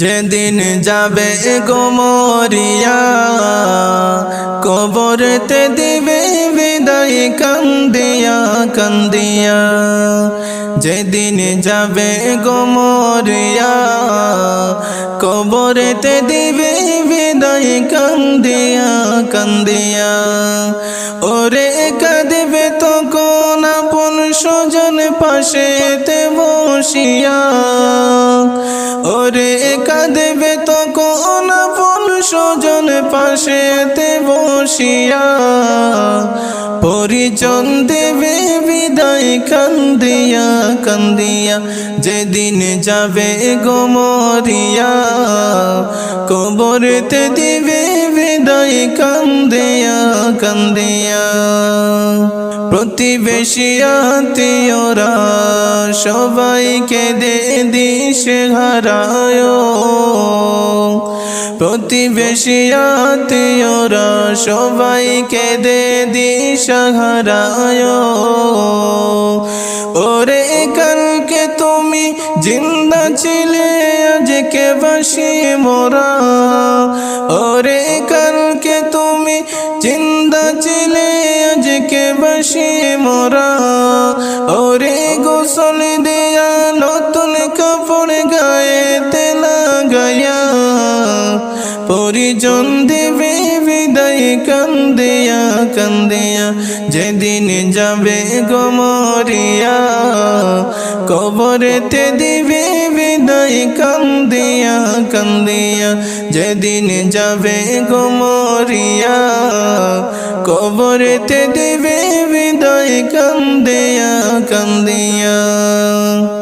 যেদিন যাবে গোমরিয়া কবরতে দিবে বিদায় কান্দিয়া কান্দিয়া। যেদিন যাবে গোমরিয়া কবরতে দিবে বিদায় কান্দিয়া কান্দিয়া। ওরে স্বজন পাশেতে বসিয়া, ওরে কাঁদবে তো কোন আপন স্বজন পাশেতে বসিয়া, পরিজন দেবে বিদায় কান্দিয়া কান্দিয়া, যেদিন যাবে গোমরিয়া কবরতে দিবে বিদায় কান্দিয়া কান্দিয়া। প্রতিবেশী আত্মীয়রা সবাইকে দে দিশে হারায়। প্রতিবেশী আত্মীয়রা সবাইকে দে দিশা হারায়। ওরে কালকে তুমি জিন্দা ছিলে, আজকে বাসি মোরা। ওরে কালকে তুমি জিন্দা ছিলে বাসি মোরা। ওরে গোসল দেয়া নতুন কাপড় গায়ে তেলা গায়া পরিজন দেবে বিদায় কান্দিয়া কান্দিয়া। যেদিন যাবে গমরিয়া কবরেতে দিবে বিদায় কান্দিয়া কান্দিয়া। যেদিন যাবে গমরিয়া কবরেতে দিবে বিদায় কান্দিয়া কান্দিয়া।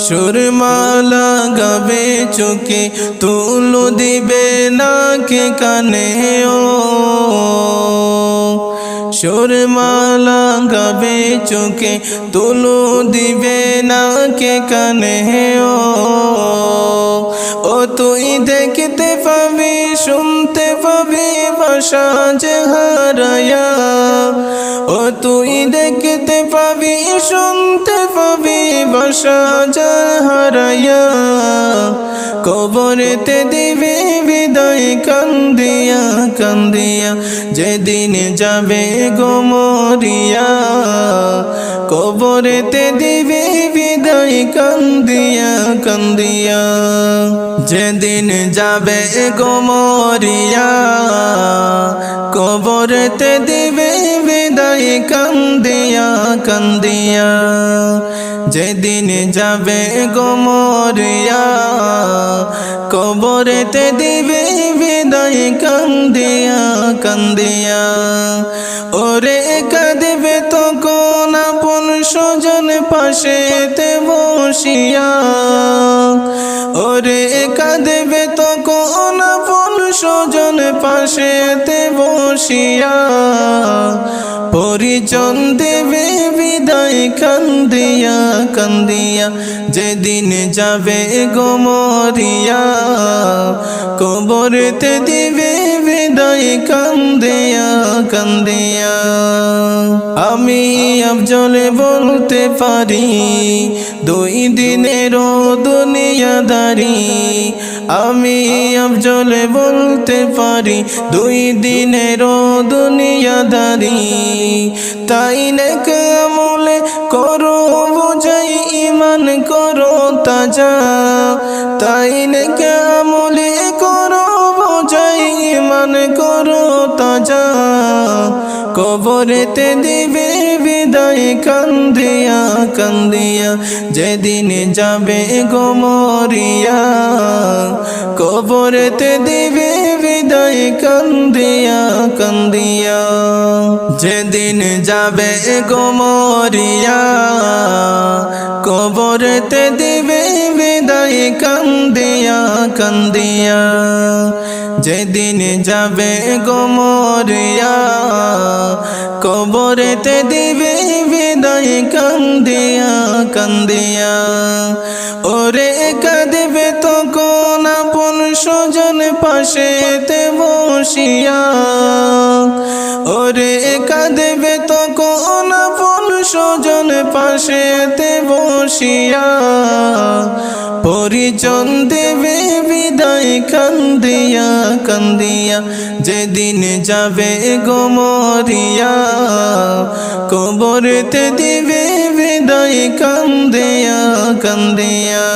সুরমালা গাবে চোখে, তুলো দিবে নাকে কানে ও সুরমালা গাবে চোখে, তুলো দিবে নাকে কানে ও ও তুই দেখতে পাবি, শুনতে পাবি, ভাষা যে ও তুই দেখতে পাবি, শুনতে পাবি ভাষা যে হারায়া কবরেতে দিবে বিদায়, কান্দিয়া কান্দিয়া, যেদিন যাবে গোমরিয়া কবরেতে দিবে বিদায়, কান্দিয়া কান্দিয়া, যেদিন যাবে গোমরিয়া কবরেতে দিবে কান্দিয়া কান্দিয়া যেদিন যাবে গোমরিয়া কবরেতে দিবে বিদায় কান্দিয়া কান্দিয়া ওরে কাঁদবে তো কোন আপন স্বজন পাশেতে বসিয়া ওরে কাঁদবে পাশেতে বসিয়া পরিজন দেবে বিদায় কান্দিয়া কান্দিয়া যেদিন যাবে গোমরিয়া কবরতে দিবে বিদায় কান্দিয়া কান্দিয়া। আমি আফজলে বলতে পারি, দুই দিনেরও দুনিয়াদারি। আমি আফজলে বলতে পারি, দুই দিনেরও দুনিয়াদারি। তাই নাকি আমলে করো, বোঝাই ইমান করো, তাজা। তাই নাকি আমলে কবরেতে দিবে বিদায় কান্দিয়া কান্দিয়া, যেদিন যাবে গোমরিয়া কবরেতে দিবে বিদায় কান্দিয়া কান্দিয়া, যেদিন যাবে গোমরিয়া কবরেতে দিবে বিদায় কান্দিয়া কান্দিয়া। যেদিন যাবে গোমরিয়া কবরেতে দিবে বিদায় কান্দিয়া কান্দিয়া। ওরে কাঁদবে তো কোন আপন স্বজন পাশেতে বসিয়া। ওরে কাঁদবে তো কোন আপন স্বজন পাশেতে বসিয়া। বিদায় কান্দিয়া কান্দিয়া যেদিন যাবে গোমরিয়া কবরেতে দিবে বিদায় কান্দিয়া কান্দিয়া।